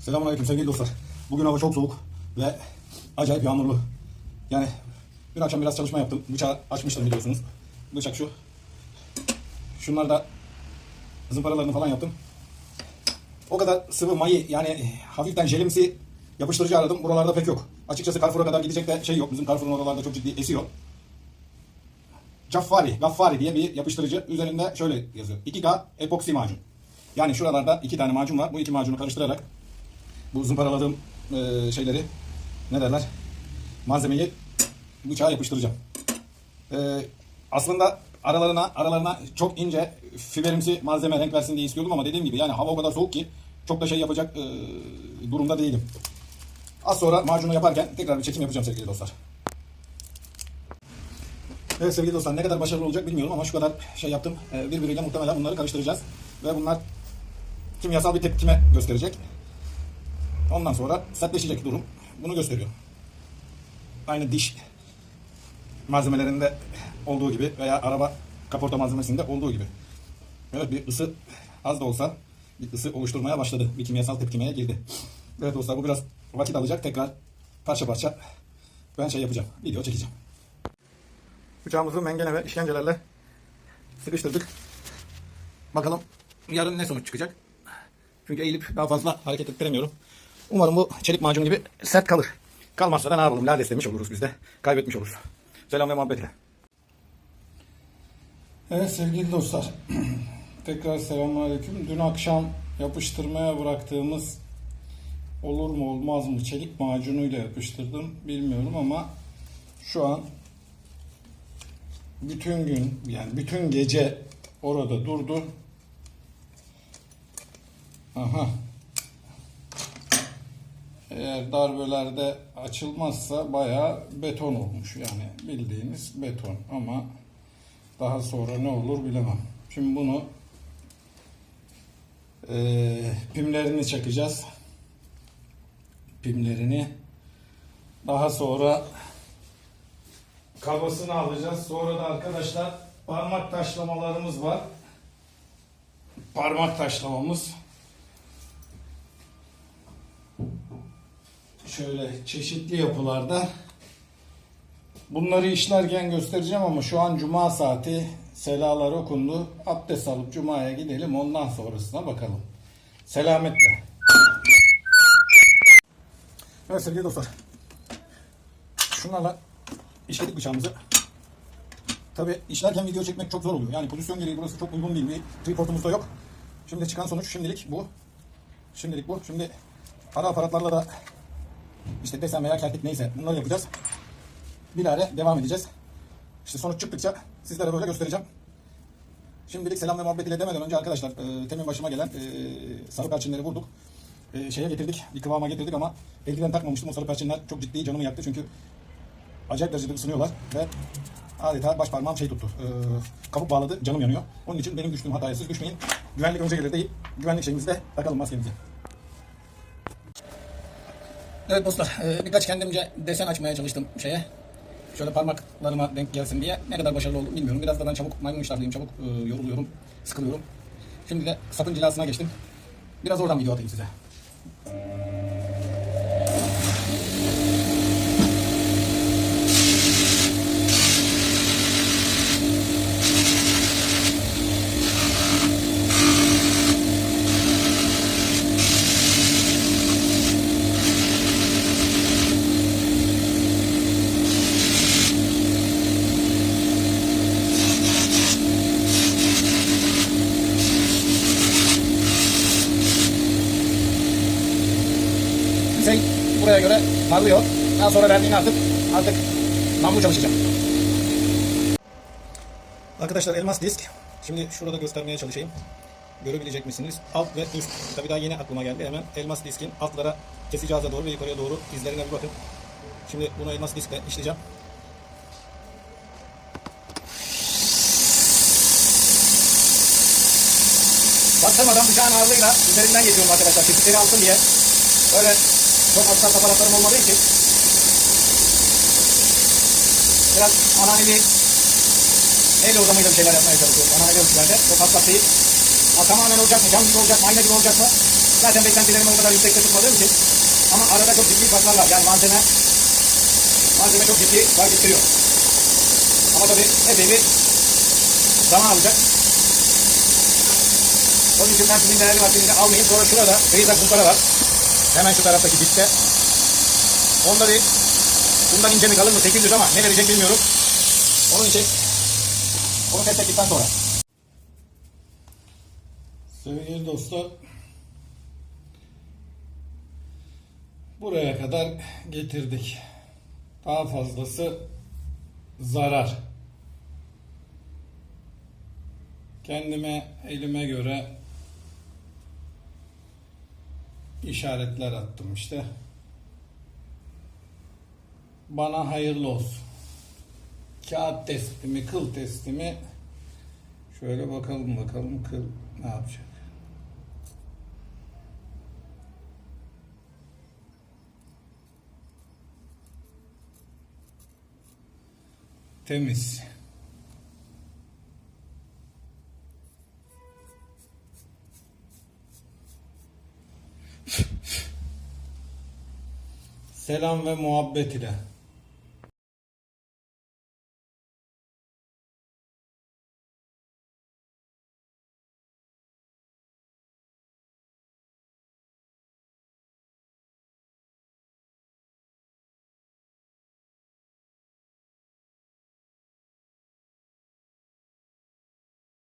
Selamünaleyküm sevgili dostlar. Bugün hava çok soğuk ve acayip yağmurlu. Yani dün akşam biraz çalışma yaptım. Bıçağı açmıştım biliyorsunuz. Bıçak şu. Şunlar da zımparalarını falan yaptım. O kadar sıvı mayı yani hafiften jelimsi yapıştırıcı aradım. Buralarda pek yok. Açıkçası Carrefour'a kadar gidecek de şey yok. Bizim Carrefour'un oralarda çok ciddi esiyor. Caffari, Gaffari diye bir yapıştırıcı. Üzerinde şöyle yazıyor. 2K epoksi macun. Yani şuralarda iki tane macun var. Bu iki macunu karıştırarak bu zımparaladığım e, şeyleri ne derler? Malzemeyi bıçağa yapıştıracağım. E, aslında aralarına aralarına çok ince fiberimsi malzeme renk versin diye istiyordum ama dediğim gibi yani hava o kadar soğuk ki çok da şey yapacak e, durumda değilim. Az sonra macunu yaparken tekrar bir çekim yapacağım sevgili dostlar. Evet sevgili dostlar ne kadar başarılı olacak bilmiyorum ama şu kadar şey yaptım. Ee, birbiriyle muhtemelen bunları karıştıracağız. Ve bunlar kimyasal bir tepkime gösterecek. Ondan sonra sertleşecek durum. Bunu gösteriyor. Aynı diş malzemelerinde olduğu gibi veya araba kaporta malzemesinde olduğu gibi. Evet bir ısı az da olsa bir ısı oluşturmaya başladı. Bir kimyasal tepkimeye girdi. Evet dostlar bu biraz vakit alacak. Tekrar parça parça ben şey yapacağım. Video çekeceğim. Bıçağımızı mengene ve işkencelerle sıkıştırdık. Bakalım yarın ne sonuç çıkacak. Çünkü eğilip daha fazla hareket ettiremiyorum. Umarım bu çelik macun gibi sert kalır. Kalmazsa da ne yapalım? Lades demiş oluruz biz de. Kaybetmiş oluruz. Selam ve muhabbet ile. Evet sevgili dostlar. Tekrar selamünaleyküm. Dün akşam yapıştırmaya bıraktığımız olur mu olmaz mı çelik macunuyla yapıştırdım bilmiyorum ama şu an bütün gün yani bütün gece orada durdu. Aha. Eğer darbelerde açılmazsa bayağı beton olmuş yani bildiğiniz beton ama daha sonra ne olur bilemem. Şimdi bunu eee, pimlerini çakacağız. Pimlerini. Daha sonra kabasını alacağız. Sonra da arkadaşlar parmak taşlamalarımız var. Parmak taşlamamız. Şöyle çeşitli yapılarda. Bunları işlerken göstereceğim ama şu an cuma saati selalar okundu. Abdest alıp cumaya gidelim ondan sonrasına bakalım. Selametle. Evet sevgili dostlar. Şunlarla işledik bıçağımızı. Tabi işlerken video çekmek çok zor oluyor. Yani pozisyon gereği burası çok uygun değil. Bir triportumuz da yok. Şimdi çıkan sonuç şimdilik bu. Şimdilik bu. Şimdi ara aparatlarla da işte desen veya kertik neyse bunları yapacağız. Bilare devam edeceğiz. İşte sonuç çıktıkça sizlere böyle göstereceğim. Şimdilik selam ve muhabbet ile demeden önce arkadaşlar e, temin başıma gelen e, sarı perçinleri vurduk. E, şeye getirdik, bir kıvama getirdik ama eldiven takmamıştım. O sarı perçinler çok ciddi canımı yaktı çünkü acayip derecede ısınıyorlar ve adeta baş parmağım şey tuttu. E, kabuk bağladı, canım yanıyor. Onun için benim düştüğüm hataya siz düşmeyin. Güvenlik önce gelir değil, güvenlik şeyimizde takalım maskemizi. Evet dostlar, e, birkaç kendimce desen açmaya çalıştım şeye. Şöyle parmaklarıma denk gelsin diye. Ne kadar başarılı oldum bilmiyorum. Biraz da ben çabuk maymun iştahlıyım, çabuk e, yoruluyorum, sıkılıyorum. Şimdi de sapın cilasına geçtim. Biraz oradan video atayım size. Şey buraya göre parlıyor. Daha sonra verdiğini artık artık namlu çalışacağım. Arkadaşlar elmas disk. Şimdi şurada göstermeye çalışayım. Görebilecek misiniz? Alt ve üst. Tabii daha yeni aklıma geldi. Hemen elmas diskin altlara kesici ağza doğru ve yukarıya doğru izlerine bir bakın. Şimdi bunu elmas diskle işleyeceğim. Bastırmadan bıçağın ağırlığıyla üzerinden geçiyorum arkadaşlar. Kesikleri alsın diye. Böyle çok hassas aparatlarım olmadığı için biraz ananevi el yordamıyla bir şeyler yapmaya çalışıyorum. Ananevi ölçülerde. Çok hassas değil. Ha, tamamen olacak mı? Cam gibi olacak mı? Ayna gibi olacak mı? Zaten beklentilerimi o kadar yüksekte tutmadığım için ama arada çok ciddi farklar var. Yani malzeme malzeme çok ciddi fark ettiriyor. Ama tabii epey bir zaman alacak. Onun için ben sizin değerli vaktinizi almayayım. Sonra şurada Beyza kumpara var. Hemen şu taraftaki dipte. Onda bir bundan ince mi kalın mı 800 ama ne verecek bilmiyorum. Onun için onu test ettikten sonra. Sevgili dostlar, buraya kadar getirdik. Daha fazlası zarar. Kendime elime göre işaretler attım işte. Bana hayırlı olsun. Kağıt testimi, kıl testimi Şöyle bakalım bakalım kıl ne yapacak. Temiz. Selam ve muhabbet ile.